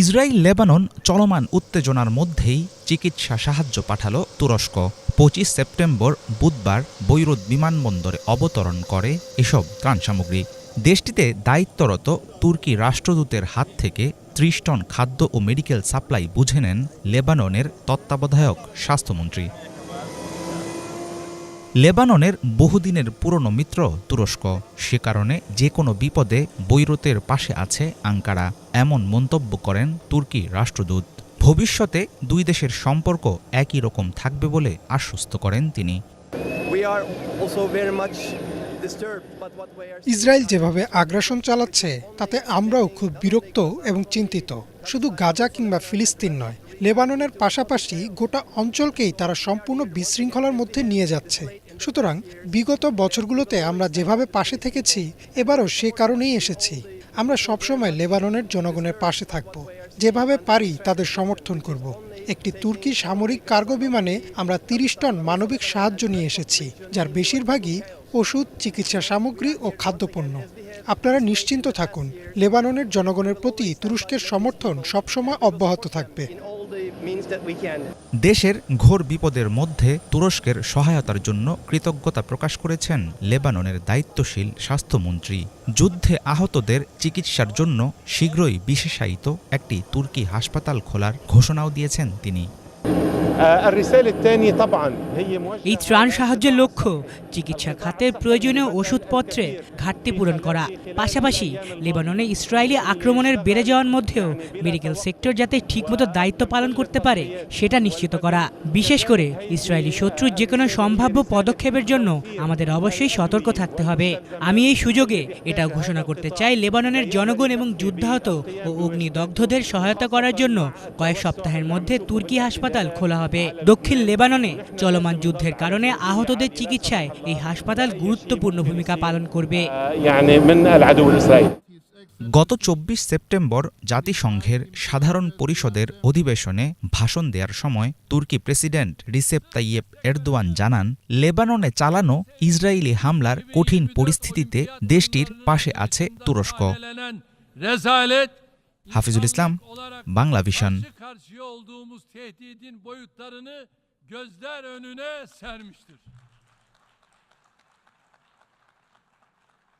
Israel, Lebanon চলমান উত্তেজনার মধ্যেই চিকিৎসা সাহায্য পাঠালো তুরস্ক। পঁচিশ সেপ্টেম্বর বুধবার বৈরুত বিমানবন্দরে অবতরণ করে এসব ত্রাণ সামগ্রী। দেশটিতে দায়িত্বরত তুর্কি রাষ্ট্রদূতের হাত থেকে ত্রিশ টন খাদ্য ও মেডিকেল সাপ্লাই বুঝে নেন লেবাননের তত্ত্বাবধায়ক স্বাস্থ্যমন্ত্রী। লেবাননের বহুদিনের পুরনো মিত্র তুরস্ক। সে কারণে যে কোনো বিপদে বৈরুতের পাশে আছে আঙ্কারা এমন মন্তব্য করেন তুর্কি রাষ্ট্রদূত। ভবিষ্যতে দুই দেশের সম্পর্ক একই রকম থাকবে বলে আশ্বস্ত করেন তিনি। ইসরায়েল যেভাবে আগ্রাসন চালাচ্ছে তাতে আমরাও খুব বিরক্ত এবং চিন্তিত। শুধু গাজা কিংবা ফিলিস্তিন নয়, লেবাননের পাশাপাশি গোটা অঞ্চলকেই তারা সম্পূর্ণ বিশৃঙ্খলার মধ্যে নিয়ে যাচ্ছে। সুতরাং বিগত বছরগুলোতে আমরা যেভাবে পাশে থেকেছি, এবারও সে কারণেই এসেছি। আমরা সবসময় লেবাননের জনগণের পাশে থাকব, যেভাবে পারি তাদের সমর্থন করব। একটি তুর্কি সামরিক কার্গো বিমানে আমরা তিরিশ টন মানবিক সাহায্য নিয়ে এসেছি, যার বেশিরভাগই ওষুধ, চিকিৎসা সামগ্রী ও খাদ্যপণ্য। আপনারা নিশ্চিন্ত থাকুন, লেবাননের জনগণের প্রতি তুরস্কের সমর্থন সবসময় অব্যাহত থাকবে. দেশের ঘোর বিপদের মধ্যে তুরস্কের সহায়তার জন্য কৃতজ্ঞতা প্রকাশ করেছেন লেবাননের দায়িত্বশীল স্বাস্থ্যমন্ত্রী যুদ্ধে আহতদের চিকিৎসার জন্য শীঘ্রই বিশেষায়িত একটি তুর্কি হাসপাতাল খোলার ঘোষণাও দিয়েছেন তিনি এই ত্রাণ সাহায্যের লক্ষ্য, চিকিৎসা খাতের প্রয়োজনীয় ওষুধপত্রে ঘাটতি পূরণ করা। পাশাপাশি লেবাননে ইসরায়েলি আক্রমণের বেড়ে যাওয়ার মধ্যেও মেডিকেল সেক্টর যাতে ঠিকমতো দায়িত্ব পালন করতে পারে, সেটা নিশ্চিত করা। বিশেষ করে ইসরায়েলি শত্রুর যে কোনো সম্ভাব্য পদক্ষেপের জন্য আমাদের অবশ্যই সতর্ক থাকতে হবে। আমি এই সুযোগে এটাও ঘোষণা করতে চাই, লেবাননের জনগণ এবং যুদ্ধাহত ও অগ্নিদগ্ধদের সহায়তা করার জন্য কয়েক সপ্তাহের মধ্যে তুর্কি হাসপাতাল খোলা বলা হবে। দক্ষিণ লেবাননে চলমান যুদ্ধের কারণে আহতদের চিকিৎসায় এই হাসপাতাল গুরুত্বপূর্ণ ভূমিকা পালন করবে। গত চব্বিশ সেপ্টেম্বর জাতিসংঘের সাধারণ পরিষদের অধিবেশনে ভাষণ দেওয়ার সময় তুর্কি প্রেসিডেন্ট রিসেপ তাইয়েব এরদোয়ান জানান লেবাননে চালানো ইসরায়েলি হামলার কঠিন পরিস্থিতিতে দেশটির পাশে আছে তুরস্ক। Hafizul Islam Bangla vision. Karşıya olduğumuz tehdidin boyutlarını gözler önüne sermiştir.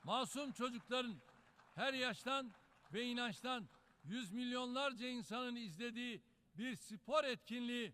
Masum çocukların her yaştan ve inançtan yüz milyonlarca insanın izlediği bir spor etkinliği